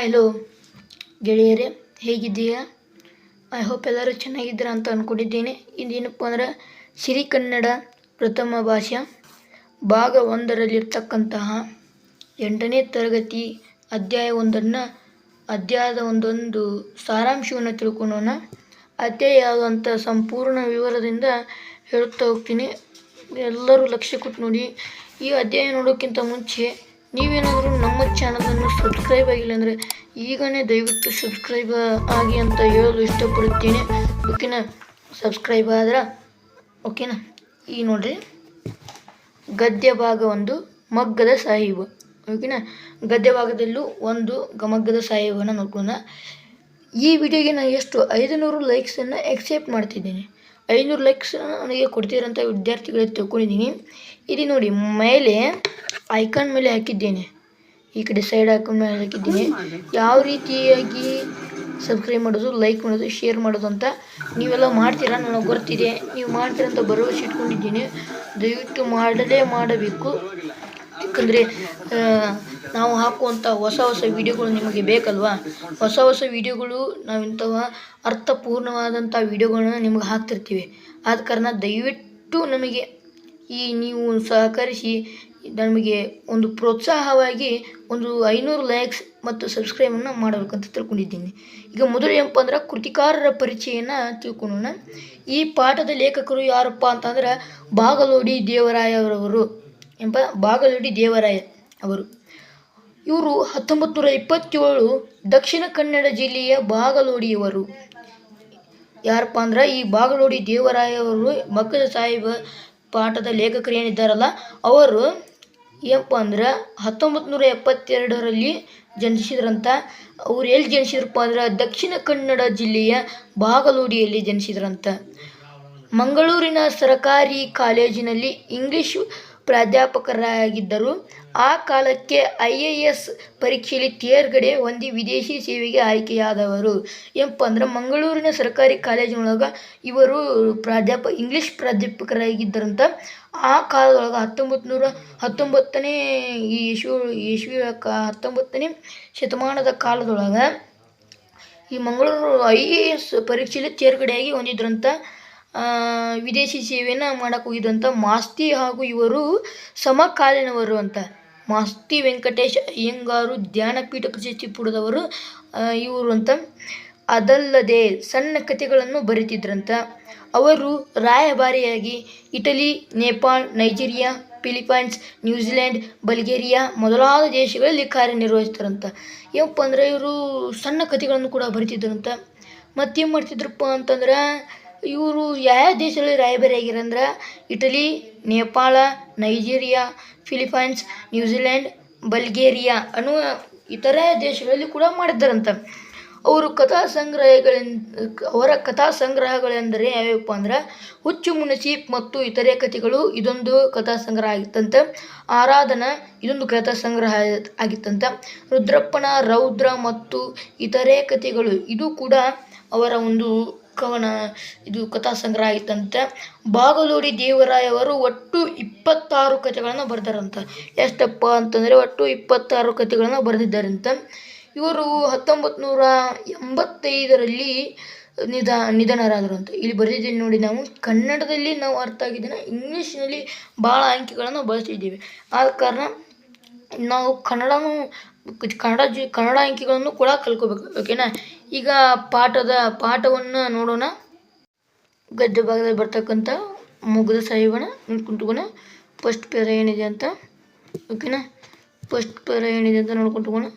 Hello ಗೆಳೆಯರೇ, ಹೇಗಿದ್ದೀಯಾ? I hope ಎಲ್ಲರೂ ಚೆನ್ನಾಗಿದ್ದೀರಾ ಅಂತ ಅಂದ್ಕೊಂಡಿದ್ದೀನಿ ಇದೇನಪ್ಪ ಅಂದರೆ ಸಿರಿ ಕನ್ನಡ ಪ್ರಥಮ ಭಾಷೆ. ಭಾಗ ಒಂದರಲ್ಲಿರ್ತಕ್ಕಂತಹ ಎಂಟನೇ ತರಗತಿ ಅಧ್ಯಾಯ ಒಂದನ್ನು ಅಧ್ಯಾಯದ ಒಂದೊಂದು ಸಾರಾಂಶವನ್ನು ತಿಳ್ಕೊಳ್ಳೋಣ ಅಧ್ಯಾಯವಾದಂಥ ಸಂಪೂರ್ಣ ವಿವರದಿಂದ ಹೇಳುತ್ತಾ ಹೋಗ್ತೀನಿ. ಎಲ್ಲರೂ ಲಕ್ಷ್ಯ ಕೊಟ್ಟು ನೋಡಿ. ಈ ಅಧ್ಯಾಯ ನೋಡೋಕ್ಕಿಂತ ಮುಂಚೆ ನೀವೇನಾದರೂ ನಮ್ಮ ಚಾನಲನ್ನು ಸಬ್ಸ್ಕ್ರೈಬ್ ಆಗಿಲ್ಲ ಅಂದರೆ ಈಗಲೇ ದಯವಿಟ್ಟು ಸಬ್ಸ್ಕ್ರೈಬ್ ಆಗಿ ಅಂತ ಹೇಳಲು ಇಷ್ಟಪಡುತ್ತೇನೆ. ಓಕೆನಾ? ಸಬ್ಸ್ಕ್ರೈಬ್ ಆದ್ರೆ, ಓಕೆನಾ? ಈ ನೋಡ್ರಿ. ಗದ್ಯ ಭಾಗ ಒಂದು, ಮಗ್ಗದ ಸಾಹಿಬ. ಓಕೆನಾ? ಗದ್ಯ ಭಾಗದಲ್ಲೂ ಒಂದು ಗಮಗ್ಗದ ಸಾಹಿಬನ ನೋಡ್ಕೊಂಡ. ಈ ವಿಡಿಯೋಗೆ ನಾನು ಎಷ್ಟು ಐದುನೂರು ಲೈಕ್ಸನ್ನು ಎಕ್ಸೆಪ್ಟ್ ಮಾಡ್ತಿದ್ದೀನಿ. ಐನೂರು ಲೈಕ್ಸ್ ನನಗೆ ಕೊಡ್ತೀರಂತ ವಿದ್ಯಾರ್ಥಿಗಳಿಗೆ ತಿಳ್ಕೊಂಡಿದ್ದೀನಿ ಇಲ್ಲಿ ನೋಡಿ, ಮೇಲೆ ಐಕಾನ್ ಮೇಲೆ ಹಾಕಿದ್ದೇನೆ. ಈ ಕಡೆ ಸೈಡ್ ಐಕಾನ್ ಮೇಲೆ ಹಾಕಿದ್ದೀನಿ. ಯಾವ ರೀತಿಯಾಗಿ ಸಬ್ಸ್ಕ್ರೈಬ್ ಮಾಡೋದು ಲೈಕ್ ಮಾಡೋದು ಶೇರ್ ಮಾಡೋದು ಅಂತ ನೀವೆಲ್ಲ ಮಾಡ್ತೀರಾ? ನನಗೆ ಗೊತ್ತಿದೆ. ನೀವು ಮಾಡ್ತೀರಂತ ಭರವಸೆ ಇಟ್ಕೊಂಡಿದ್ದೀನಿ. ದಯವಿಟ್ಟು ಮಾಡಲೇ ಮಾಡಬೇಕು. ಯಾಕಂದರೆ ನಾವು ಹಾಕುವಂಥ ಹೊಸ ಹೊಸ ವಿಡಿಯೋಗಳು ನಿಮಗೆ ಬೇಕಲ್ವಾ? ಹೊಸ ಹೊಸ ವಿಡಿಯೋಗಳು ನಾವು ಇಂಥವ ಅರ್ಥಪೂರ್ಣವಾದಂಥ ವಿಡಿಯೋಗಳನ್ನ ನಿಮಗೆ ಹಾಕ್ತಿರ್ತೀವಿ. ಆದ ಕಾರಣ ದಯವಿಟ್ಟು ನಮಗೆ ಈ ನೀವು ಸಹಕರಿಸಿ, ನಮಗೆ ಒಂದು ಪ್ರೋತ್ಸಾಹವಾಗಿ ಒಂದು ಐನೂರು ಲೈಕ್ಸ್ ಮತ್ತು ಸಬ್ಸ್ಕ್ರೈಬನ್ನು ಮಾಡಬೇಕಂತ ತಿಳ್ಕೊಂಡಿದ್ದೀನಿ. ಈಗ ಮೊದಲು ಏನಪ್ಪ ಅಂದ್ರೆ ಕೃತಿಕಾರರ ಪರಿಚಯನ ತಿಳ್ಕೊಳ್ಳೋಣ. ಈ ಪಾಠದ ಲೇಖಕರು ಯಾರಪ್ಪ ಅಂತಂದ್ರೆ ಬಾಗಲೋಡಿ ದೇವರಾಯವರವರು ಎಂಬ ಬಾಗಲೋಡಿ ದೇವರಾಯ ಅವರು. ಇವರು ಹತ್ತೊಂಬತ್ತು ನೂರ ಇಪ್ಪತ್ತೇಳು ದಕ್ಷಿಣ ಕನ್ನಡ ಜಿಲ್ಲೆಯ ಬಾಗಲೋಡಿಯವರು. ಯಾರಪ್ಪ ಅಂದ್ರೆ ಈ ಬಾಗಲೋಡಿ ದೇವರಾಯವರು ಮಕ್ಕದ ಸಾಹೇಬ ಪಾಠದ ಲೇಖಕರು ಏನಿದ್ದಾರಲ್ಲ, ಅವರು ಏನಪ್ಪ ಅಂದ್ರೆ ಹತ್ತೊಂಬತ್ತು ನೂರ ಎಪ್ಪತ್ತೆರಡರಲ್ಲಿ ಜನಿಸಿದ್ರಂತ. ಅವ್ರು ಎಲ್ಲಿ ಜನಿಸಿದ್ರಪ್ಪ ಅಂದ್ರೆ ದಕ್ಷಿಣ ಕನ್ನಡ ಜಿಲ್ಲೆಯ ಬಾಗಲೋಡಿಯಲ್ಲಿ ಜನಿಸಿದ್ರಂತ. ಮಂಗಳೂರಿನ ಸರಕಾರಿ ಕಾಲೇಜಿನಲ್ಲಿ ಇಂಗ್ಲಿಷ್ ಪ್ರಾಧ್ಯಾಪಕರಾಗಿದ್ದರು. ಆ ಕಾಲಕ್ಕೆ ಐ ಎ ಎಸ್ ಪರೀಕ್ಷೆಯಲ್ಲಿ ತೇರ್ಗಡೆ ಹೊಂದಿ ವಿದೇಶಿ ಸೇವೆಗೆ ಆಯ್ಕೆಯಾದವರು ಏನಪ್ಪ ಅಂದ್ರೆ ಮಂಗಳೂರಿನ ಸರ್ಕಾರಿ ಕಾಲೇಜಿನೊಳಗೆ ಇವರು ಪ್ರಾಧ್ಯಾಪ, ಇಂಗ್ಲೀಷ್ ಪ್ರಾಧ್ಯಾಪಕರಾಗಿದ್ದರಂತ. ಆ ಕಾಲದೊಳಗೆ ಹತ್ತೊಂಬತ್ತು ನೂರ ಹತ್ತೊಂಬತ್ತನೇ ಈ ಯಶು ಕ ಹತ್ತೊಂಬತ್ತನೇ ಶತಮಾನದ ಕಾಲದೊಳಗೆ ಈ ಮಂಗಳೂರು ಐ ಎ ಎಸ್ ಪರೀಕ್ಷೆಯಲ್ಲಿ ತೇರ್ಗಡೆಯಾಗಿ ಹೊಂದಿದ್ರಂತ ವಿದೇಶಿ ಸೇವೆಯನ್ನು ಮಾಡಕ್ಕೆ ಹೋಗಿದ್ರಂತ ಮಾಸ್ತಿ ಹಾಗೂ ಇವರು ಸಮಕಾಲೀನವರು ಅಂತ. ಮಾಸ್ತಿ ವೆಂಕಟೇಶ್ ಅಯ್ಯಂಗಾರು ಧ್ಯಾನಪೀಠ ಪ್ರಶಸ್ತಿ ಪಡೆದವರು ಇವರು ಅಂತ. ಅದಲ್ಲದೆ ಸಣ್ಣ ಕಥೆಗಳನ್ನು ಬರೀತಿದ್ರಂತ ಅವರು ರಾಯಭಾರಿಯಾಗಿ Italy, Nepal, Nigeria Philippines New Zealand, Bulgaria ಮೊದಲಾದ ದೇಶಗಳಲ್ಲಿ ಕಾರ್ಯನಿರ್ವಹಿಸ್ತಾರಂತ. ಏನಪ್ಪ ಅಂದರೆ ಇವರು ಸಣ್ಣ ಕಥೆಗಳನ್ನು ಕೂಡ ಬರಿತಿದ್ರಂತ ಮತ್ತೇನು ಮಾಡ್ತಿದ್ರಪ್ಪ ಅಂತಂದ್ರೆ ಇವರು ಯಾವ ದೇಶಗಳಲ್ಲಿ ರಾಯಭಾರಿ ಆಗಿರಂದ್ರೆ? Italy, Nepal, Nigeria, Philippines, New Zealand, Bulgaria ಅನ್ನುವ ಇತರ ದೇಶಗಳಲ್ಲಿ ಕೂಡ ಮಾಡಿದ್ದಾರಂತೆ. ಅವರು ಕಥಾ ಸಂಗ್ರಹಗಳಿಂದ, ಅವರ ಕಥಾ ಸಂಗ್ರಹಗಳೆಂದರೆ ಯಾವ್ಯಾವಪ್ಪ ಅಂದ್ರೆ, ಹುಚ್ಚು ಮುನಸಿ ಮತ್ತು ಇತರೆ ಕಥೆಗಳು ಇದೊಂದು ಕಥಾ ಸಂಗ್ರಹ ಆಗಿತ್ತಂತೆ. ಆರಾಧನಾ ಇದೊಂದು ಕಥಾ ಸಂಗ್ರಹ ಆಗಿತ್ತಂತೆ. ರುದ್ರಪ್ಪನ, ರೌದ್ರ ಮತ್ತು ಇತರೆ ಕಥೆಗಳು, ಇದು ಕೂಡ ಅವರ ಒಂದು ಕವನ ಇದು ಕಥಾ ಸಂಗ್ರಹ ಇತ್ತಂತೆ ಬಾಗಲೋಡಿ ದೇವರಾಯವರು ಒಟ್ಟು ಇಪ್ಪತ್ತಾರು ಕಥೆಗಳನ್ನು ಬರೆದಾರಂತ. ಎಷ್ಟಪ್ಪ ಅಂತಂದರೆ ಒಟ್ಟು ಇಪ್ಪತ್ತಾರು ಕಥೆಗಳನ್ನು ಬರೆದಿದ್ದಾರಂತ. ಇವರು ಹತ್ತೊಂಬತ್ತು ನೂರ ಎಂಬತ್ತೈದರಲ್ಲಿ ನಿಧ ನಿಧನರಾದರು ಅಂತ ಇಲ್ಲಿ ಬರೆದಿದ್ದೀನಿ ನೋಡಿ ನಾವು. ಕನ್ನಡದಲ್ಲಿ ನಾವು ಅರ್ಥ ಆಗಿದ್ದೇನೆ ಇಂಗ್ಲೀಷ್ನಲ್ಲಿ ಭಾಳ ಅಂಕಿಗಳನ್ನು ಬಳಸ್ತಿದ್ದೀವಿ ಆದ ಕಾರಣ ನಾವು ಕನ್ನಡನೂ, ಕನ್ನಡ ಜಿ, ಕನ್ನಡ ಅಂಕಿಗಳನ್ನು ಕೂಡ ಕಲ್ಕೋಬೇಕು ಓಕೆನಾ? ಈಗ ಪಾಠದ ಪಾಠವನ್ನು ನೋಡೋಣ. ಗದ್ಯ ಭಾಗದಲ್ಲಿ ಬರ್ತಕ್ಕಂಥ ಮುಗ್ಧ ಸಾಹಿಬನ ನೋಡ್ಕೊಂಡ್ಕೋಣ ಫಸ್ಟ್ ಪೇರ ಏನಿದೆ ಅಂತ, ಓಕೆನಾ? ಫಸ್ಟ್ ಪೇರ ಏನಿದೆ ಅಂತ ನೋಡ್ಕೊಂಡು ಹೋಗೋಣ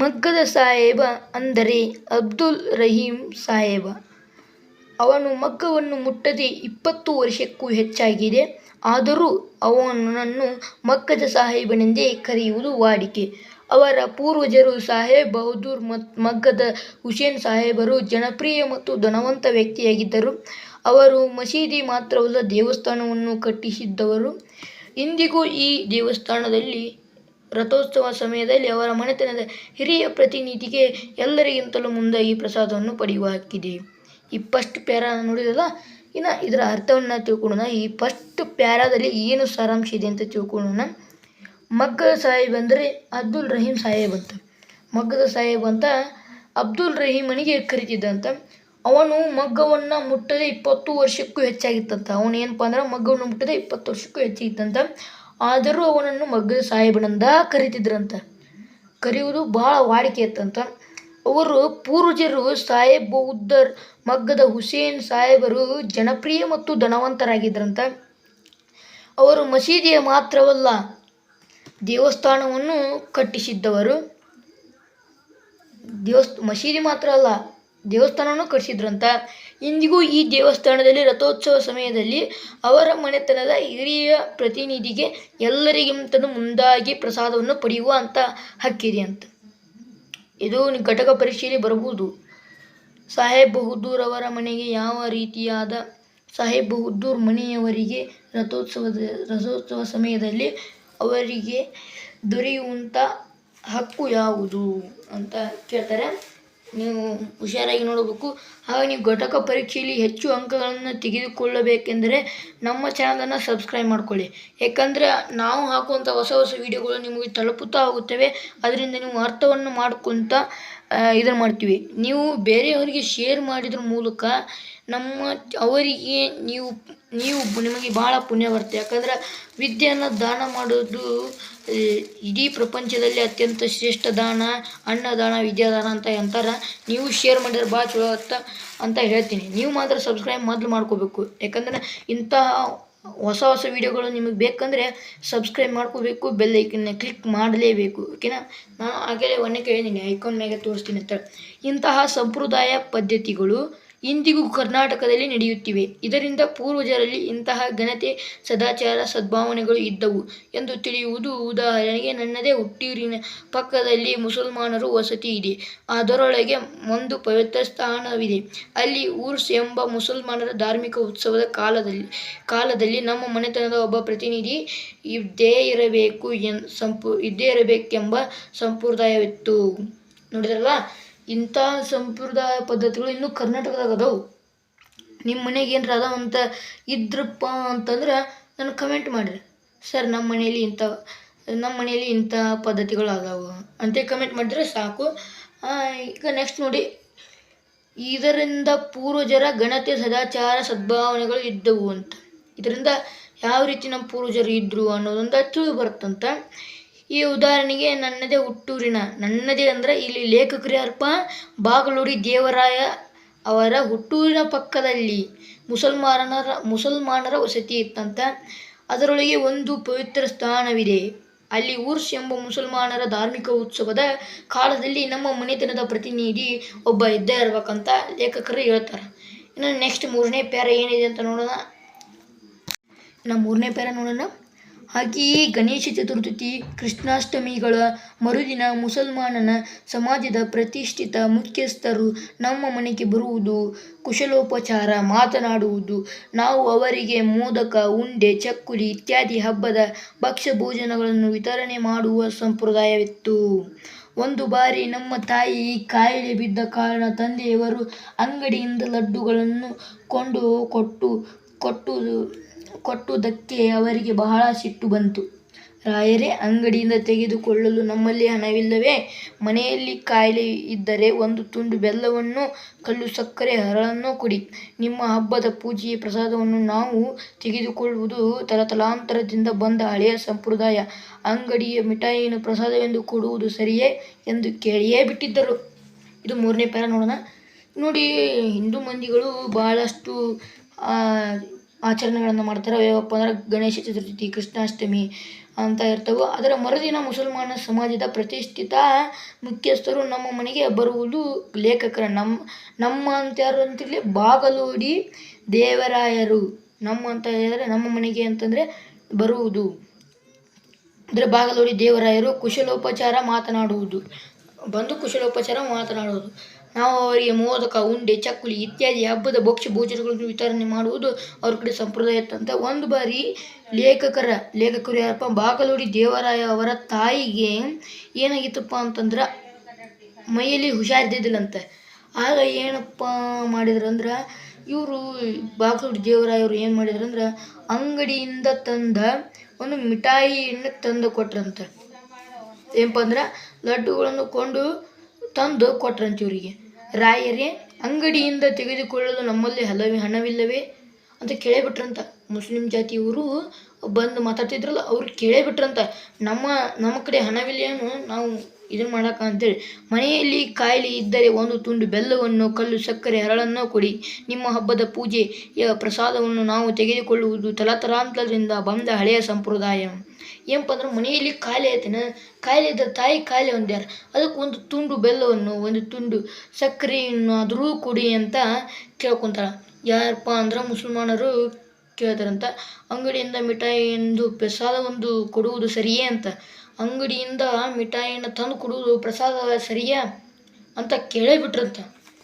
ಮಗ್ಗದ ಸಾಹೇಬ ಅಂದರೆ ಅಬ್ದುಲ್ ರಹೀಂ ಸಾಹೇಬ ಅವನು ಮಗ್ಗವನ್ನು ಮುಟ್ಟದೆ ಇಪ್ಪತ್ತು ವರ್ಷಕ್ಕೂ ಹೆಚ್ಚಾಗಿದೆ. ಆದರೂ ಅವನನ್ನು ಮಗ್ಗದ ಸಾಹೇಬನೆಂದೇ ಕರೆಯುವುದು ವಾಡಿಕೆ. ಅವರ ಪೂರ್ವಜರು ಸಾಹೇಬ್ ಬಹದ್ದೂರ್ ಮತ್ತು ಮಗ್ಗದ ಹುಸೇನ್ ಸಾಹೇಬರು ಜನಪ್ರಿಯ ಮತ್ತು ಧನವಂತ ವ್ಯಕ್ತಿಯಾಗಿದ್ದರು. ಅವರು ಮಸೀದಿ ಮಾತ್ರವಲ್ಲ, ದೇವಸ್ಥಾನವನ್ನು ಕಟ್ಟಿಸಿದ್ದವರು. ಇಂದಿಗೂ ಈ ದೇವಸ್ಥಾನದಲ್ಲಿ, ರಥೋತ್ಸವ ಸಮಯದಲ್ಲಿ ಅವರ ಮನೆತನದ ಹಿರಿಯ ಪ್ರತಿನಿಧಿಗೆ ಎಲ್ಲರಿಗಿಂತಲೂ ಮುಂದೆ ಈ ಪ್ರಸಾದವನ್ನು ಪಡೆಯುವ ಹಕ್ಕಿದೆ ಈ ಫಸ್ಟ್ ಪ್ಯಾರ ನೋಡಿದಲ್ಲ ಇನ್ನು ಇದರ ಅರ್ಥವನ್ನು ತಿಳ್ಕೊಳ್ಳೋಣ. ಈ ಫಸ್ಟ್ ಪ್ಯಾರಾದಲ್ಲಿ ಏನು ಸಾರಾಂಶ ಇದೆ ಅಂತ ತಿಳ್ಕೊಳ್ಳೋಣ. ಮಗ್ಗದ ಸಾಹೇಬ್ ಅಂದರೆ ಅಬ್ದುಲ್ ರಹೀಮ್ ಸಾಹೇಬ್ ಅಂತ. ಮಗ್ಗದ ಸಾಹೇಬ್ ಅಂತ ಅಬ್ದುಲ್ ರಹೀಮನಿಗೆ ಕರಿತಿದ್ದಂತ. ಅವನು ಮಗ್ಗವನ್ನು ಮುಟ್ಟದೆ ಇಪ್ಪತ್ತು ವರ್ಷಕ್ಕೂ ಹೆಚ್ಚಾಗಿತ್ತಂತ. ಅವನು ಏನಪ್ಪ ಅಂದ್ರೆ ಮಗ್ಗವನ್ನು ಮುಟ್ಟದೆ ಇಪ್ಪತ್ತು ವರ್ಷಕ್ಕೂ ಹೆಚ್ಚಾಗಿತ್ತಂತ. ಆದರೂ ಅವನನ್ನು ಮಗ್ಗದ ಸಾಹೇಬನಂದ ಕರಿತಿದ್ರಂತ. ಕರೆಯುವುದು ಬಹಳ ವಾಡಿಕೆ ಇತ್ತಂತ ಅವರು ಪೂರ್ವಜರು ಸಾಹೇಬ್ ಬೌದ್ಧರ್ ಮಗ್ಗದ ಹುಸೇನ್ ಸಾಹೇಬರು ಜನಪ್ರಿಯ ಮತ್ತು ಧನವಂತರಾಗಿದ್ದರಂತ ಅವರು ಮಸೀದಿಯ ಮಾತ್ರವಲ್ಲ ದೇವಸ್ಥಾನವನ್ನು ಕಟ್ಟಿಸಿದ್ದವರು. ದೇವಸ್ಥ ಮಸೀದಿ ಮಾತ್ರ ಅಲ್ಲ, ದೇವಸ್ಥಾನವನ್ನು ಕಟ್ಟಿಸಿದ್ರಂತ. ಇಂದಿಗೂ ಈ ದೇವಸ್ಥಾನದಲ್ಲಿ ರಥೋತ್ಸವ ಸಮಯದಲ್ಲಿ ಅವರ ಮನೆತನದ ಹಿರಿಯ ಪ್ರತಿನಿಧಿಗೆ ಎಲ್ಲರಿಗಿಂತಲೂ ಮುಂದಾಗಿ ಪ್ರಸಾದವನ್ನು ಪಡೆಯುವ ಅಂತ ಹಕ್ಕಿದೆ ಅಂತ. ಇದು ಘಟಕ ಪರೀಕ್ಷೆಯಲ್ಲಿ ಬರಬಹುದು. ಸಾಹೇಬ್ ಬಹದ್ದೂರ್ ಅವರ ಮನೆಗೆ ಯಾವ ರೀತಿಯಾದ, ಸಾಹೇಬ್ ಬಹದ್ದೂರ್ ಮನೆಯವರಿಗೆ ರಥೋತ್ಸವದ, ರಥೋತ್ಸವ ಸಮಯದಲ್ಲಿ ಅವರಿಗೆ ದೊರೆಯುವಂಥ ಹಕ್ಕು ಯಾವುದು ಅಂತ ಕೇಳ್ತಾರೆ. ನೀವು ಹುಷಾರಾಗಿ ನೋಡಬೇಕು. ಹಾಗೆ ನೀವು ಘಟಕ ಪರೀಕ್ಷೆಯಲ್ಲಿ ಹೆಚ್ಚು ಅಂಕಗಳನ್ನು ತೆಗೆದುಕೊಳ್ಳಬೇಕೆಂದರೆ ನಮ್ಮ ಚಾನಲನ್ನು ಸಬ್ಸ್ಕ್ರೈಬ್ ಮಾಡಿಕೊಳ್ಳಿ. ಯಾಕಂದರೆ ನಾವು ಹಾಕುವಂಥ ಹೊಸ ಹೊಸ ವೀಡಿಯೋಗಳು ನಿಮಗೆ ತಲುಪುತ್ತಾ ಹೋಗುತ್ತವೆ. ಅದರಿಂದ ನೀವು ಅರ್ಥವನ್ನು ಮಾಡ್ಕೊತ ಇದನ್ನು ಮಾಡ್ತೀವಿ. ನೀವು ಬೇರೆಯವರಿಗೆ ಶೇರ್ ಮಾಡಿದ್ರ ಮೂಲಕ ನಮ್ಮ, ಅವರಿಗೆ ನೀವು ನೀವು ನಿಮಗೆ ಭಾಳ ಪುಣ್ಯ ಬರುತ್ತೆ ಯಾಕಂದ್ರೆ ವಿದ್ಯೆಯನ್ನು ದಾನ ಮಾಡೋದು ಇಡೀ ಪ್ರಪಂಚದಲ್ಲಿ ಅತ್ಯಂತ ಶ್ರೇಷ್ಠ ದಾನ, ಅನ್ನದಾನ, ವಿದ್ಯಾದಾನ ಅಂತ ಅಂತಾರೆ ನೀವು ಶೇರ್ ಮಾಡಿದ್ರೆ ಭಾಳ ಚಲೋ ಅತ್ತ ಅಂತ ಹೇಳ್ತೀನಿ. ನೀವು ಮಾತ್ರ ಸಬ್ಸ್ಕ್ರೈಬ್ ಮೊದಲು ಮಾಡ್ಕೋಬೇಕು. ಯಾಕಂದ್ರೆ ಇಂತಹ ಹೊಸ ಹೊಸ ವೀಡಿಯೋಗಳು ನಿಮಗೆ ಬೇಕಂದರೆ ಸಬ್ಸ್ಕ್ರೈಬ್ ಮಾಡ್ಕೋಬೇಕು ಬೆಲ್ ಐಕನ್ನ ಕ್ಲಿಕ್ ಮಾಡಲೇಬೇಕು. ಓಕೆನಾ ನಾನು ಆಗಲೇ ಒಂದೇ ಕೇಳಿದ್ದೀನಿ ಐಕಾನ್ ಮ್ಯಾಗೆ ತೋರಿಸ್ತೀನಿ ಅಂತ. ಇಂತಹ ಸಂಪ್ರದಾಯ ಪದ್ಧತಿಗಳು ಇಂದಿಗೂ ಕರ್ನಾಟಕದಲ್ಲಿ ನಡೆಯುತ್ತಿವೆ. ಇದರಿಂದ ಪೂರ್ವಜರಲ್ಲಿ ಇಂತಹ ಘನತೆ, ಸದಾಚಾರ, ಸದ್ಭಾವನೆಗಳು ಇದ್ದವು ಎಂದು ತಿಳಿಯುವುದು ಉದಾಹರಣೆಗೆ ನನ್ನದೇ ಹುಟ್ಟೂರಿನ ಪಕ್ಕದಲ್ಲಿ ಮುಸಲ್ಮಾನರು ವಸತಿ ಇದೆ. ಅದರೊಳಗೆ ಒಂದು ಪವಿತ್ರ ಸ್ಥಾನವಿದೆ. ಅಲ್ಲಿ ಊರ್ಸ್ ಎಂಬ ಮುಸಲ್ಮಾನರ ಧಾರ್ಮಿಕ ಉತ್ಸವದ ಕಾಲದಲ್ಲಿ ಕಾಲದಲ್ಲಿ ನಮ್ಮ ಮನೆತನದ ಒಬ್ಬ ಪ್ರತಿನಿಧಿ ಇದ್ದೇ ಇರಬೇಕು ಎನ್, ಸಂಪು, ಇದ್ದೇ ಇರಬೇಕೆಂಬ ಸಂಪ್ರದಾಯವಿತ್ತು. ನೋಡಿದ್ರಲ್ಲ ಇಂಥ ಸಂಪ್ರದಾಯ ಪದ್ಧತಿಗಳು ಇನ್ನೂ ಕರ್ನಾಟಕದಾಗ ಅದಾವು. ನಿಮ್ಮ ಮನೆಗೆ ಏನರ ಅದಾವ ಅಂತ ಇದ್ರಪ್ಪ ಅಂತಂದ್ರೆ ನನಗೆ ಕಮೆಂಟ್ ಮಾಡಿರಿ. ಸರ್ ನಮ್ಮ ಮನೆಯಲ್ಲಿ ಇಂಥ ನಮ್ಮ ಮನೆಯಲ್ಲಿ ಇಂಥ ಪದ್ಧತಿಗಳು ಅದಾವು ಅಂತ ಕಮೆಂಟ್ ಮಾಡಿದ್ರೆ ಸಾಕು. ಈಗ ನೆಕ್ಸ್ಟ್ ನೋಡಿ. ಇದರಿಂದ ಪೂರ್ವಜರ ಘನತೆ ಸದಾಚಾರ ಸದ್ಭಾವನೆಗಳು ಇದ್ದವು ಅಂತ. ಇದರಿಂದ ಯಾವ ರೀತಿ ನಮ್ಮ ಪೂರ್ವಜರು ಇದ್ದರು ಅನ್ನೋದೊಂದು ತಿಳಿದು ಬರುತ್ತಂತ. ಈ ಉದಾಹರಣೆಗೆ ನನ್ನದೇ ಹುಟ್ಟೂರಿನ, ನನ್ನದೇ ಅಂದರೆ ಇಲ್ಲಿ ಲೇಖಕರು ಯಾರಪ್ಪ? ಬಾಗಲೂರಿ ದೇವರಾಯ ಅವರ ಹುಟ್ಟೂರಿನ ಪಕ್ಕದಲ್ಲಿ ಮುಸಲ್ಮಾನರ ಮುಸಲ್ಮಾನರ ವಸತಿ ಇತ್ತಂತ. ಅದರೊಳಗೆ ಒಂದು ಪವಿತ್ರ ಸ್ಥಾನವಿದೆ. ಅಲ್ಲಿ ಊರ್ಸ್ ಎಂಬ ಮುಸಲ್ಮಾನರ ಧಾರ್ಮಿಕ ಉತ್ಸವದ ಕಾಲದಲ್ಲಿ ನಮ್ಮ ಮನೆತನದ ಪ್ರತಿನಿಧಿ ಒಬ್ಬ ಇದ್ದೇ ಇರ್ಬೇಕಂತ ಲೇಖಕರು ಹೇಳ್ತಾರೆ. ಇನ್ನು ನೆಕ್ಸ್ಟ್ ಮೂರನೇ ಪ್ಯಾರ ಏನಿದೆ ಅಂತ ನೋಡೋಣ. ಇನ್ನು ಮೂರನೇ ಪ್ಯಾರ ನೋಡೋಣ. ಹಾಗೆಯೇ ಗಣೇಶ ಚತುರ್ಥಿ ಕೃಷ್ಣಾಷ್ಟಮಿಗಳ ಮರುದಿನ ಮುಸಲ್ಮಾನನ ಸಮಾಜದ ಪ್ರತಿಷ್ಠಿತ ಮುಖ್ಯಸ್ಥರು ನಮ್ಮ ಮನೆಗೆ ಬರುವುದು, ಕುಶಲೋಪಚಾರ, ಮಾತನಾಡುವುದು, ನಾವು ಅವರಿಗೆ ಮೋದಕ, ಉಂಡೆ, ಚಕ್ಕುಲಿ ಇತ್ಯಾದಿ ಹಬ್ಬದ ಭಕ್ಷ್ಯ ಭೋಜನಗಳನ್ನು ವಿತರಣೆ ಮಾಡುವ ಸಂಪ್ರದಾಯವಿತ್ತು. ಒಂದು ಬಾರಿ ನಮ್ಮ ತಾಯಿ ಕಾಯಿಲೆ ಬಿದ್ದ ಕಾರಣ ತಂದೆಯವರು ಅಂಗಡಿಯಿಂದ ಲಡ್ಡುಗಳನ್ನು ಕೊಂಡು ಕೊಟ್ಟು ಕೊಟ್ಟುದು ಕೊಟ್ಟುದಕ್ಕೆ ಅವರಿಗೆ ಬಹಳ ಸಿಟ್ಟು ಬಂತು. ರಾಯರೇ, ಅಂಗಡಿಯಿಂದ ತೆಗೆದುಕೊಳ್ಳಲು ನಮ್ಮಲ್ಲಿ ಹಣವಿಲ್ಲವೇ? ಮನೆಯಲ್ಲಿ ಕಾಯಿಲೆ ಇದ್ದರೆ ಒಂದು ತುಂಡು ಬೆಲ್ಲವನ್ನು, ಕಲ್ಲು ಸಕ್ಕರೆ, ಹರಳನ್ನು ಕೊಡಿ. ನಿಮ್ಮ ಹಬ್ಬದ ಪೂಜೆಯ ಪ್ರಸಾದವನ್ನು ನಾವು ತೆಗೆದುಕೊಳ್ಳುವುದು ತಲತಲಾಂತರದಿಂದ ಬಂದ ಹಳೆಯ ಸಂಪ್ರದಾಯ. ಅಂಗಡಿಯ ಮಿಠಾಯಿಯನ್ನು ಪ್ರಸಾದವೆಂದು ಕೊಡುವುದು ಸರಿಯೇ ಎಂದು ಕೇಳಿಯೇ ಬಿಟ್ಟಿದ್ದರು. ಇದು ಮೂರನೇ ಪ್ಯಾರ ನೋಡೋಣ. ನೋಡಿ, ಹಿಂದೂ ಮಂದಿಗಳು ಭಾಳಷ್ಟು ಆಚರಣೆಗಳನ್ನು ಮಾಡ್ತಾರೆ. ಯಾವಪ್ಪ ಅಂದ್ರೆ ಗಣೇಶ ಚತುರ್ಥಿ, ಕೃಷ್ಣಾಷ್ಟಮಿ ಅಂತ ಇರ್ತವೆ. ಅದರ ಮರುದಿನ ಮುಸಲ್ಮಾನ ಸಮಾಜದ ಪ್ರತಿಷ್ಠಿತ ಮುಖ್ಯಸ್ಥರು ನಮ್ಮ ಮನೆಗೆ ಬರುವುದು ಲೇಖಕರ ನಮ್ಮ ನಮ್ಮ ಅಂತ ಯಾರು ಅಂತಿರಲಿ? ಬಾಗಲೋಡಿ ದೇವರಾಯರು ನಮ್ಮ ಅಂತ ಹೇಳಿದರೆ ನಮ್ಮ ಮನೆಗೆ ಅಂತಂದರೆ ಬರುವುದು. ಅಂದರೆ ಬಾಗಲೋಡಿ ದೇವರಾಯರು ಕುಶಲೋಪಚಾರ ಮಾತನಾಡುವುದು. ಬಂದು ಕುಶಲೋಪಚಾರ ಮಾತನಾಡುವುದು. ನಾವು ಅವರಿಗೆ ಮೋದಕ, ಉಂಡೆ, ಚಕ್ಕುಲಿ ಇತ್ಯಾದಿ ಹಬ್ಬದ ಭಕ್ಷ್ಯ ಭೋಜನಗಳನ್ನು ವಿತರಣೆ ಮಾಡುವುದು ಅವ್ರ ಕಡೆ ಸಂಪ್ರದಾಯ ಅಂತ ಒಂದು ಬಾರಿ ಲೇಖಕರ, ಲೇಖಕರು ಯಾರಪ್ಪ, ಬಾಗಲೋಡಿ ದೇವರಾಯ ಅವರ ತಾಯಿಗೆ ಏನಾಗಿತ್ತಪ್ಪ ಅಂತಂದ್ರೆ ಮೈಯಲ್ಲಿ ಹುಷಾರಿದ್ದಿದ್ದಿಲ್ಲಂತೆ ಆಗ ಏನಪ್ಪ ಮಾಡಿದ್ರು ಅಂದ್ರೆ ಇವರು ಬಾಗಲೋಡಿ ದೇವರಾಯವರು ಏನು ಮಾಡಿದ್ರು ಅಂದ್ರೆ ಅಂಗಡಿಯಿಂದ ತಂದ ಒಂದು ಮಿಠಾಯಿಯನ್ನು ತಂದು ಕೊಟ್ರಂತೆ. ಏನಪ್ಪ ಅಂದ್ರೆ ಲಡ್ಡುಗಳನ್ನು ಕೊಂಡು ತಂದು ಕೊಟ್ರಂತೆ ಇವರಿಗೆ. ರಾಯರೇ ಅಂಗಡಿಯಿಂದ ತೆಗೆದುಕೊಳ್ಳಲು ನಮ್ಮಲ್ಲಿ ಹಲವೇ ಹಣವಿಲ್ಲವೇ? ಅಂತ ಕೇಳೇಬಿಟ್ರಂತ. ಮುಸ್ಲಿಂ ಜಾತಿಯವರು ಬಂದು ಮಾತಾಡ್ತಿದ್ರಲ್ಲ, ಅವ್ರು ಕೇಳೇಬಿಟ್ರಂತ. ನಮ್ಮ ನಮ್ಮ ಕಡೆ ಹಣವಿಲ್ಲೇನು ನಾವು ಇದನ್ನು ಮಾಡಕ ಅಂತೇಳಿ. ಮನೆಯಲ್ಲಿ ಕಾಯಿಲೆ ಇದ್ದರೆ ಒಂದು ತುಂಡು ಬೆಲ್ಲವನ್ನು, ಕಲ್ಲು, ಸಕ್ಕರೆ, ಹರಳನ್ನು ಕೊಡಿ. ನಿಮ್ಮ ಹಬ್ಬದ ಪೂಜೆಯ ಪ್ರಸಾದವನ್ನು ನಾವು ತೆಗೆದುಕೊಳ್ಳುವುದು ತಲತಲಾಂತರದಿಂದ ಬಂದ ಹಳೆಯ ಸಂಪ್ರದಾಯ. ಏನಪ್ಪ ಅಂದ್ರೆ ಮನೆಯಲ್ಲಿ ಕಾಯಿಲೆ ಐತೆನ? ಕಾಯಿಲೆ ಇದ್ದ ತಾಯಿ ಕಾಯಿಲೆ ಹೊಂದ್ಯಾರ ಅದಕ್ಕೆ ಒಂದು ತುಂಡು ಬೆಲ್ಲವನ್ನು, ಒಂದು ತುಂಡು ಸಕ್ಕರೆಯನ್ನು ಆದರೂ ಕೊಡಿ ಅಂತ ಕೇಳ್ಕೊತಾರ ಯಾರಪ್ಪ ಅಂದ್ರೆ ಮುಸಲ್ಮಾನರು ಕೇಳ್ತಾರಂತ ಅಂಗಡಿಯಿಂದ ಮಿಠಾಯಿ ಎಂದು ಪ್ರಸಾದ ಒಂದು ಕೊಡುವುದು ಸರಿಯೇ ಅಂತ. ಅಂಗಡಿಯಿಂದ ಮಿಠಾಯಿಯನ್ನು ತಂದು ಕೊಡುವುದು ಪ್ರಸಾದ ಸರಿಯಾ ಅಂತ ಕೇಳೇ ಬಿಟ್ರಂತ.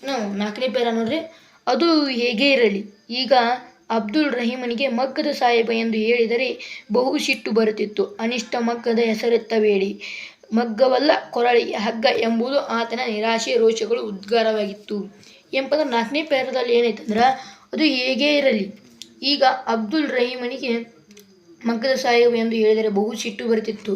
ನಾವು ನಾಲ್ಕನೇ ಪೇರ ನೋಡ್ರಿ, ಅದು ಹೇಗೆ ಇರಲಿ. ಈಗ ಅಬ್ದುಲ್ ರಹೀಮನಿಗೆ ಮಗ್ಗದ ಸಾಹೇಬ ಎಂದು ಹೇಳಿದರೆ ಬಹು ಸಿಟ್ಟು ಬರುತ್ತಿತ್ತು. ಅನಿಷ್ಟ ಮಗ್ಗದ ಹೆಸರೆತ್ತಬೇಡಿ. ಮಗ್ಗವಲ್ಲ ಕೊರಳಿ ಹಗ್ಗ ಎಂಬುದು ಆತನ ನಿರಾಶೆ ರೋಷಗಳು ಉದ್ಗಾರವಾಗಿತ್ತು. ಎಂಬುದು ನಾಲ್ಕನೇ ಪೇರದಲ್ಲಿ ಏನೈತಂದ್ರೆ ಅದು ಹೇಗೇ ಇರಲಿ. ಈಗ ಅಬ್ದುಲ್ ರಹೀಮನಿಗೆ ಮಗ್ಗದ ಸಾಹೇಬ್ ಎಂದು ಹೇಳಿದರೆ ಬಹು ಸಿಟ್ಟು ಬರ್ತಿತ್ತು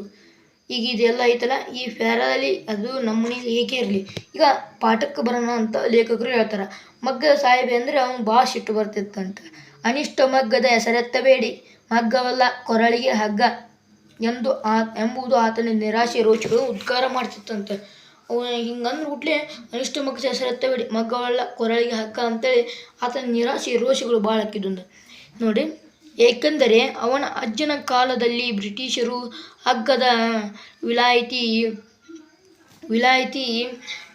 ಈಗ ಇದೆಲ್ಲ ಐತಲ್ಲ ಈ ಫ್ಯಾರದಲ್ಲಿ ಅದು ನಮ್ಮನೇಲಿ ಏಕೆ ಇರಲಿ? ಈಗ ಪಾಠಕ್ಕೆ ಬರೋಣ ಅಂತ ಲೇಖಕರು ಹೇಳ್ತಾರೆ. ಮಗ್ಗದ ಸಾಹೇಬೆ ಅಂದರೆ ಅವನು ಭಾಳ ಸಿಟ್ಟು ಬರ್ತಿತ್ತಂತ ಅನಿಷ್ಟ ಮಗ್ಗದ ಹೆಸರೆತ್ತಬೇಡಿ ಮಗ್ಗವಲ್ಲ ಕೊರಳಿಗೆ ಹಗ್ಗ ಎಂದು ಆ, ಎಂಬುದು ಆತನ ನಿರಾಶೆ ರೋಚಗಳು ಉದ್ಗಾರ ಮಾಡ್ತಿತ್ತಂತೆ. ಅವನು ಹಿಂಗಂದ್ರೆ ಹುಟ್ಲೆ ಅನಿಷ್ಟ ಮಗ ಹೆಸರೆತ್ತಬೇಡಿ ಮಗ್ಗವಲ್ಲ ಕೊರಳಿಗೆ ಹಕ್ಕ ಅಂತೇಳಿ ಆತನ ನಿರಾಶೆ, ರೋಷಗಳು ಭಾಳ ಹಾಕಿದ್ದು ನೋಡಿ, ಏಕೆಂದರೆ ಅವನ ಅಜ್ಜನ ಕಾಲದಲ್ಲಿ ಬ್ರಿಟಿಷರು ಹಗ್ಗದ ವಿಲಾಯಿತಿ ವಿಲಾಯಿತಿ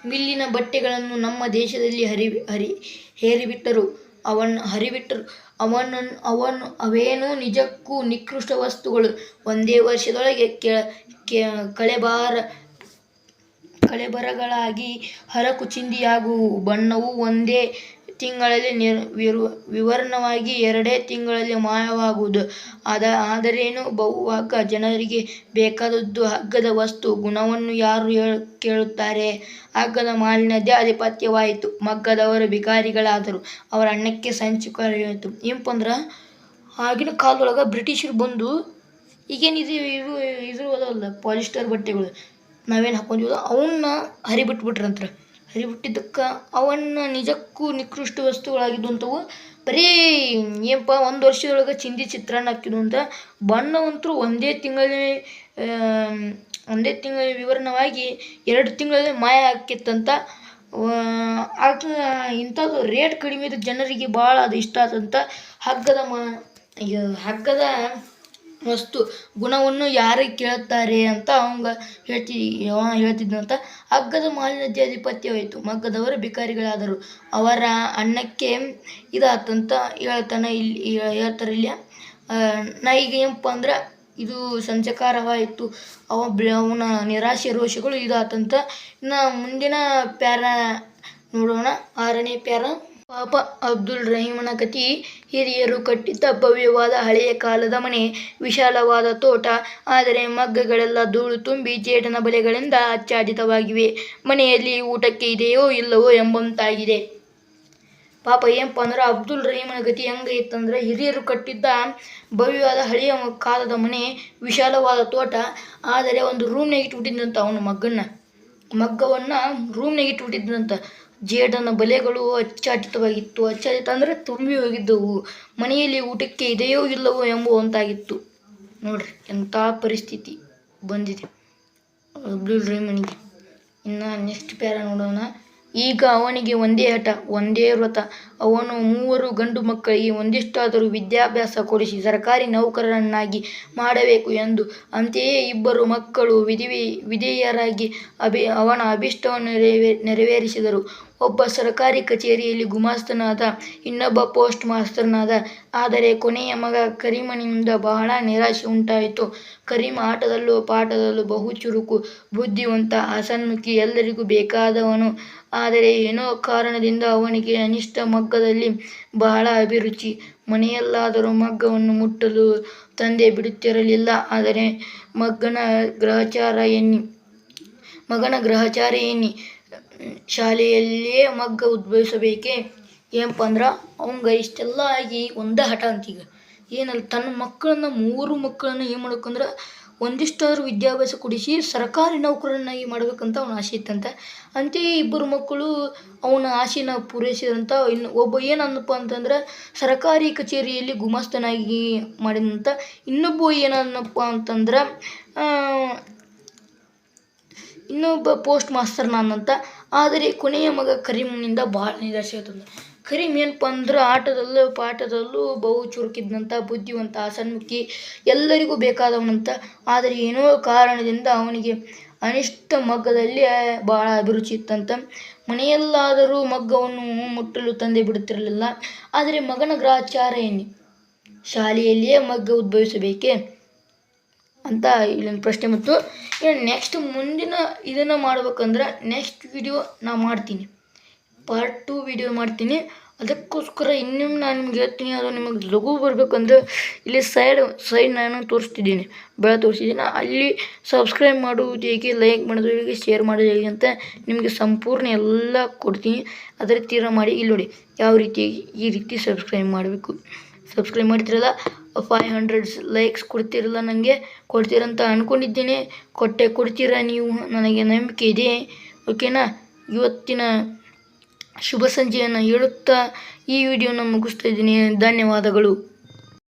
ಮಿಲ್ಲಿನ ಬಟ್ಟೆಗಳನ್ನು ನಮ್ಮ ದೇಶದಲ್ಲಿ ಹರಿ ಹರಿ, ಹೇರಿಬಿಟ್ಟರು. ಅವನ್ ಹರಿಬಿಟ್ಟರು. ಅವನನ್ನು ಅವನು, ಅವೇನೂ ನಿಜಕ್ಕೂ ನಿಕೃಷ್ಟ ವಸ್ತುಗಳು. ಒಂದೇ ವರ್ಷದೊಳಗೆ ಕೆ, ಕಳೆಬಾರ ಕಳೆಬರಗಳಾಗಿ ಹರಕು ಚಿಂದಿಯಾಗುವು ಬಣ್ಣವು ಒಂದೇ ತಿಂಗಳಲ್ಲಿ ವಿವರ್ಣವಾಗಿ ಎರಡೇ ತಿಂಗಳಲ್ಲಿ ಮಾಯವಾಗುವುದು. ಅದ ಆದರೇನು? ಬಹುವಾಗ ಜನರಿಗೆ ಬೇಕಾದದ್ದು ಹಗ್ಗದ ವಸ್ತು. ಗುಣವನ್ನು ಯಾರು ಕೇಳುತ್ತಾರೆ? ಹಗ್ಗದ ಮಾಲಿನ್ಯದೇ ಆಧಿಪತ್ಯವಾಯಿತು. ಮಗ್ಗದವರು ಭಿಕಾರಿಗಳಾದರು. ಅವರ ಅಣ್ಣಕ್ಕೆ ಸಂಚು ಕರೆಯಿತು ಏನಪ್ಪಂದ್ರೆ ಆಗಿನ ಕಾಲದೊಳಗೆ ಬ್ರಿಟಿಷರು ಬಂದು ಈಗೇನಿದು ಇದು ಇದ್ರ ಅದಲ್ಲ ಪಾಲಿಸ್ಟರ್ ಬಟ್ಟೆಗಳು. ನಾವೇನು ಹಾಕೊಂಡಿವಲ್ಲ ಅವನ್ನ ಹರಿ ಹರಿಬಿಟ್ಟಿದ್ದಕ್ಕೆ ಅವನ್ನ ನಿಜಕ್ಕೂ ನಿಕೃಷ್ಟ ವಸ್ತುಗಳಾಗಿದ್ದು ಅಂತವು ಬರೀ ಏನಪ್ಪ ಒಂದು ವರ್ಷದೊಳಗೆ ಚಿಂದಿ ಚಿತ್ರಾನ್ನ ಹಾಕಿದ್ವು ಅಂತ. ಬಣ್ಣವಂತೂ ಒಂದೇ ತಿಂಗಳಲ್ಲಿ ಒಂದೇ ತಿಂಗಳ ವಿವರಣವಾಗಿ ಎರಡು ತಿಂಗಳಲ್ಲಿ ಮಾಯ ಹಾಕಿತ್ತಂತ ಆಗ ಇಂಥದ್ದು ರೇಟ್ ಕಡಿಮೆ ಜನರಿಗೆ ಭಾಳ ಅದು ಇಷ್ಟ ಆತಂತ ಹಗ್ಗದ ಮ ಹಗ್ಗದ ವಸ್ತು ಗುಣವನ್ನು ಯಾರು ಕೇಳುತ್ತಾರೆ ಅಂತ ಅವಂಗ ಹೇಳ್ತಿ ಅವ ಹೇಳ್ತಿದ್ದಂತ ಹಗ್ಗದ ಮಾಲಿನ ಅಧಿಪತ್ಯವಾಯಿತು ಮಗ್ಗದವರು ಬಿಕಾರಿಗಳಾದರು. ಅವರ ಅನ್ನಕ್ಕೆ ಇದಾತಂತ ಹೇಳ್ತಾನೆ ಇಲ್ಲಿ ಹೇಳ್ತಾರೆ ಇಲ್ಲಿ ನಾ ಈಗ ಏನಪ್ಪ ಅಂದ್ರೆ ಇದು ಸಂಚಕಾರವಾಯಿತು ಅವ ಅವನ ನಿರಾಶೆ, ರೋಷಗಳು ಇದಾತಂತ ಇನ್ನು ಮುಂದಿನ ಪ್ಯಾರ ನೋಡೋಣ. ಆರನೇ ಪ್ಯಾರ. ಪಾಪ ಅಬ್ದುಲ್ ರಹೀಮನ ಕತಿ ಹಿರಿಯರು ಕಟ್ಟಿದ್ದ ಭವ್ಯವಾದ ಹಳೆಯ ಕಾಲದ ಮನೆ, ವಿಶಾಲವಾದ ತೋಟ, ಆದರೆ ಮಗ್ಗಗಳೆಲ್ಲ ಧೂಳು ತುಂಬಿ ಜೇಡನ ಬಲೆಗಳಿಂದ ಆಚ್ಛಾದಿತವಾಗಿವೆ. ಮನೆಯಲ್ಲಿ ಊಟಕ್ಕೆ ಇದೆಯೋ ಇಲ್ಲವೋ ಎಂಬಂತಾಗಿದೆ. ಪಾಪ ಏನಪ್ಪ ಅಂದ್ರೆ ಅಬ್ದುಲ್ ರಹೀಮನ ಗತಿ ಹೆಂಗೈತಂದ್ರೆ ಹಿರಿಯರು ಕಟ್ಟಿದ್ದ ಭವ್ಯವಾದ ಹಳೆಯ ಕಾಲದ ಮನೆ, ವಿಶಾಲವಾದ ತೋಟ, ಆದರೆ ಒಂದು ರೂಮ್ನಾಗ ಇಟ್ಬಿಟ್ಟಿದ್ದಂತ ಅವನ ಮಗ್ಗನ್ನ. ಮಗ್ಗವನ್ನು ರೂಮ್ನಾಗ ಇಟ್ಬಿಟ್ಟಿದ್ದಂತ ಜೇಡನ ಬಲೆಗಳು ಅಚ್ಚಾಟಿತವಾಗಿತ್ತು ಅಚ್ಚಾಟಿತ ಅಂದರೆ ತುಂಬಿ ಹೋಗಿದ್ದವು. ಮನೆಯಲ್ಲಿ ಊಟಕ್ಕೆ ಇದೆಯೋ ಇಲ್ಲವೋ ಎಂಬುವಂತಾಗಿತ್ತು. ನೋಡ್ರಿ, ಎಂಥ ಪರಿಸ್ಥಿತಿ ಬಂದಿದೆ. ಅಬ್ದುಲ್ ಮನೆಗೆ ಇನ್ನು ನೆಕ್ಸ್ಟ್ ಪ್ಯಾರ ನೋಡೋಣ. ಈಗ ಅವನಿಗೆ ಒಂದೇ ಹಠ, ಒಂದೇ ವ್ರತ. ಅವನು ಮೂವರು ಗಂಡು ಮಕ್ಕಳಿಗೆ ಒಂದಿಷ್ಟಾದರೂ ವಿದ್ಯಾಭ್ಯಾಸ ಕೊಡಿಸಿ ಸರ್ಕಾರಿ ನೌಕರರನ್ನಾಗಿ ಮಾಡಬೇಕು ಎಂದು. ಅಂತೆಯೇ ಇಬ್ಬರು ಮಕ್ಕಳು ವಿಧಿವಿ, ವಿಧೇಯರಾಗಿ ಅಭಿ, ಅವನ ಅಭಿಷ್ಟವನ್ನು ನೆರವೇ, ನೆರವೇರಿಸಿದರು. ಒಬ್ಬ ಸರ್ಕಾರಿ ಕಚೇರಿಯಲ್ಲಿ ಗುಮಾಸ್ತನಾದ, ಇನ್ನೊಬ್ಬ ಪೋಸ್ಟ್ ಮಾಸ್ತರ್ನಾದ. ಆದರೆ ಕೊನೆಯ ಮಗ ಕರೀಮನಿಂದ ಬಹಳ ನಿರಾಶೆ ಉಂಟಾಯಿತು. ಕರೀಮ ಆಟದಲ್ಲೂ ಪಾಠದಲ್ಲೂ ಬಹು ಚುರುಕು, ಬುದ್ಧಿವಂತ ಹಸನ್ಮುಖಿ ಎಲ್ಲರಿಗೂ ಬೇಕಾದವನು. ಆದರೆ ಏನೋ ಕಾರಣದಿಂದ ಅವನಿಗೆ ಅನಿಷ್ಟ ಮಗ್ಗದಲ್ಲಿ ಬಹಳ ಅಭಿರುಚಿ. ಮನೆಯಲ್ಲಾದರೂ ಮಗ್ಗವನ್ನು ಮುಟ್ಟಲು ತಂದೆ ಬಿಡುತ್ತಿರಲಿಲ್ಲ. ಆದರೆ ಮಗ್ಗನ ಗ್ರಹಚಾರ ಎನ್ನಿ, ಮಗನ ಗ್ರಹಚಾರ ಶಾಲೆಯಲ್ಲಿಯೇ ಮಗ್ಗ ಉದ್ಭವಿಸಬೇಕೆ? ಏನಪ್ಪ ಅಂದ್ರೆ, ಅವಂಗ ಇಷ್ಟೆಲ್ಲ ಆಗಿ ಒಂದೇ ಹಠ ಅಂತೀಗ. ಏನಲ್ಲ ತನ್ನ ಮಕ್ಕಳನ್ನ, ಮೂರು ಮಕ್ಕಳನ್ನ ಏನು ಮಾಡ್ಬೇಕಂದ್ರೆ ಒಂದಿಷ್ಟಾದ್ರೂ ವಿದ್ಯಾಭ್ಯಾಸ ಕೊಡಿಸಿ ಸರ್ಕಾರಿ ನೌಕರನ್ನಾಗಿ ಮಾಡ್ಬೇಕಂತ ಅವನ ಆಸೆ ಇತ್ತಂತೆ. ಅಂತೆಯೇ ಇಬ್ಬರು ಮಕ್ಕಳು ಅವನ ಆಸೆನ ಪೂರೈಸಿದಂಥ ಇನ್ನು ಒಬ್ಬ ಏನನ್ನಪ್ಪ ಅಂತಂದ್ರೆ, ಸರ್ಕಾರಿ ಕಚೇರಿಯಲ್ಲಿ ಗುಮಾಸ್ತನಾಗಿ ಮಾಡಿದಂಥ ಇನ್ನೊಬ್ಬ ಏನನ್ನಪ್ಪ ಅಂತಂದ್ರೆ ಇನ್ನೊಬ್ಬ ಪೋಸ್ಟ್ ಮಾಸ್ತರ್ ನಾನಂತ ಆದರೆ ಕೊನೆಯ ಮಗ ಕರೀಮ್ನಿಂದ ಭಾಳ ನಿರಾಶೆ ಆಯ್ತಂದ ಕರೀಮ್ ಏನಪ್ಪ ಅಂದ್ರೆ ಆಟದಲ್ಲೂ ಪಾಠದಲ್ಲೂ ಬಹು ಚುರುಕಿದ್ದಂಥ, ಬುದ್ಧಿವಂತ ಸಣ್ಮುಖಿ ಎಲ್ಲರಿಗೂ ಬೇಕಾದವನಂತ. ಆದರೆ ಏನೋ ಕಾರಣದಿಂದ ಅವನಿಗೆ ಅನಿಷ್ಟ ಮಗ್ಗದಲ್ಲಿ ಭಾಳ ಅಭಿರುಚಿ ಇತ್ತಂತ. ಮನೆಯಲ್ಲಾದರೂ ಮಗ್ಗವನ್ನು ಮುಟ್ಟಲು ತಂದೆ ಬಿಡುತ್ತಿರಲಿಲ್ಲ. ಆದರೆ ಮಗನ ಗ್ರಹಚಾರ ಏನಿ? ಶಾಲೆಯಲ್ಲಿಯೇ ಮಗ್ಗ ಉದ್ಭವಿಸಬೇಕೇ? ಅಂತ ಇಲ್ಲೊಂದು ಪ್ರಶ್ನೆ ಮತ್ತು ಇನ್ನು ನೆಕ್ಸ್ಟ್ ಮುಂದಿನ ಇದನ್ನು ಮಾಡ್ಬೇಕಂದ್ರೆ ನೆಕ್ಸ್ಟ್ ವಿಡಿಯೋ ನಾ ಮಾಡ್ತೀನಿ. ಪಾರ್ಟ್ ಟು ವಿಡಿಯೋ ಮಾಡ್ತೀನಿ. ಅದಕ್ಕೋಸ್ಕರ ಇನ್ನೊಮ್ಮೆ ನಾನು ನಿಮ್ಗೆ ಹೇಳ್ತೀನಿ, ಅದು ನಿಮಗೆ ಲಘು ಬರಬೇಕಂದ್ರೆ ಇಲ್ಲಿ ಸೈಡ್ ಸೈಡ್ ನಾನು ತೋರಿಸ್ತಿದ್ದೀನಿ. ಬೆಳ ತೋರಿಸಿದ್ದೀನಿ ಅಲ್ಲಿ ಸಬ್ಸ್ಕ್ರೈಬ್ ಮಾಡುವುದು ಹೇಗೆ ಲೈಕ್ ಮಾಡೋದು ಹೇಗೆ ಶೇರ್ ಮಾಡೋದು ಹೇಗೆ ಅಂತ ನಿಮಗೆ ಸಂಪೂರ್ಣ ಎಲ್ಲ ಕೊಡ್ತೀನಿ. ಅದರ ತೀರ ಮಾಡಿ, ಇಲ್ಲಿ ನೋಡಿ, ಯಾವ ರೀತಿ ಈ ರೀತಿ ಸಬ್ಸ್ಕ್ರೈಬ್ ಮಾಡಬೇಕು. ಸಬ್ಸ್ಕ್ರೈಬ್ ಮಾಡ್ತಿರಲ್ಲ ಫೈವ್ ಹಂಡ್ರೆಡ್ಸ್ ಲೈಕ್ಸ್ ಕೊಡ್ತಿರಲ್ಲ ನನಗೆ ಕೊಡ್ತೀರಂತ ಅಂದ್ಕೊಂಡಿದ್ದೀನಿ ಕೊಟ್ಟೆ ಕೊಡ್ತೀರಾ ನೀವು? ನನಗೆ ನಂಬಿಕೆ ಇದೆ. ಓಕೆನಾ ಇವತ್ತಿನ ಶುಭ ಸಂಜೆಯನ್ನು ಹೇಳುತ್ತಾ ಈ ವಿಡಿಯೋನ ಮುಗಿಸ್ತಾ ಇದ್ದೀನಿ. ಧನ್ಯವಾದಗಳು.